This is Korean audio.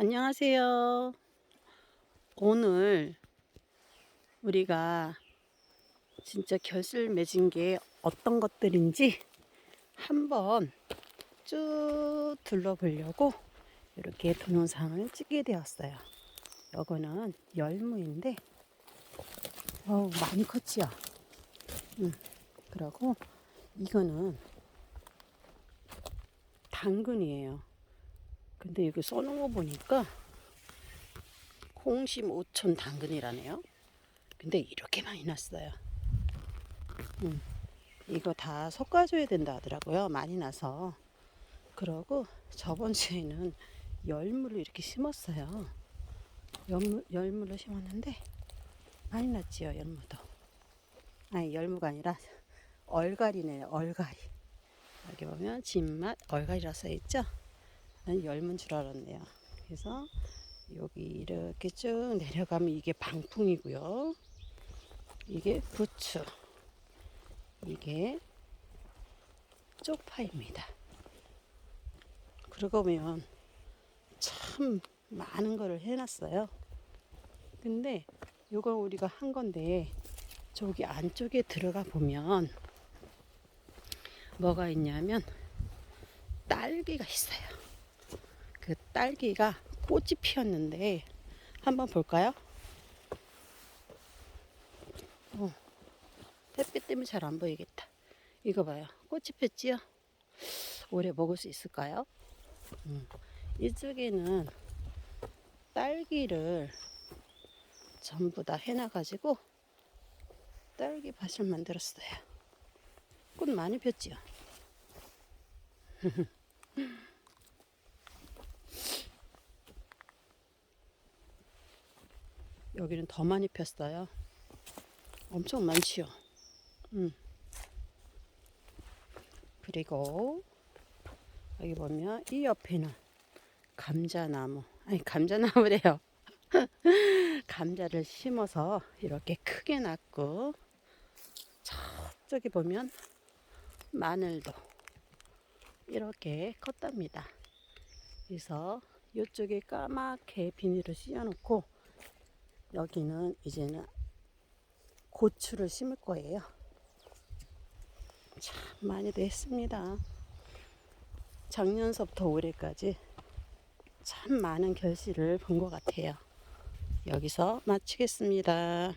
안녕하세요. 오늘 우리가 진짜 결실 맺은 게 어떤 것들인지 한번 쭉 둘러보려고 이렇게 동영상을 찍게 되었어요. 이거는 열무인데, 어우, 많이 컸지요? 응. 그리고 이거는 당근이에요. 근데 이거 써놓은 거 보니까 홍심 5천 당근이라네요. 근데 이렇게 많이 났어요. 음, 이거 다 솎아줘야 된다 하더라고요. 많이 나서. 그러고 저번 주에는 열무를 이렇게 심었어요. 열무, 열무를 심었는데 많이 났지요, 열무도. 아니, 열무가 아니라 얼갈이네요, 얼갈이. 여기 보면 진맛 얼갈이라 써있죠? 난 열문 줄 알았네요. 그래서 여기 이렇게 쭉 내려가면 이게 방풍이고요. 이게 부추. 이게 쪽파입니다. 그러고 보면 참 많은 거를 해놨어요. 근데 이걸 우리가 한 건데 저기 안쪽에 들어가 보면 뭐가 있냐면 딸기가 있어요. 그 딸기가 꽃이 피었는데 한번 볼까요? 어, 햇빛 때문에 잘 안 보이겠다. 이거 봐요. 꽃이 폈지요? 오래 먹을 수 있을까요? 음, 이쪽에는 딸기를 전부 다 해놔가지고 딸기 밭을 만들었어요. 꽃 많이 폈지요? 여기는 더 많이 폈어요. 엄청 많지요. 음. 그리고 여기 보면 이 옆에는 감자나무, 아니 감자나무래요. 감자를 심어서 이렇게 크게 났고 저쪽에 보면 마늘도 이렇게 컸답니다. 그래서 이쪽에 까맣게 비닐을 씌워놓고 여기는 이제는 고추를 심을 거예요. 참 많이도 했습니다. 작년서부터 올해까지 참 많은 결실을 본 것 같아요. 여기서 마치겠습니다.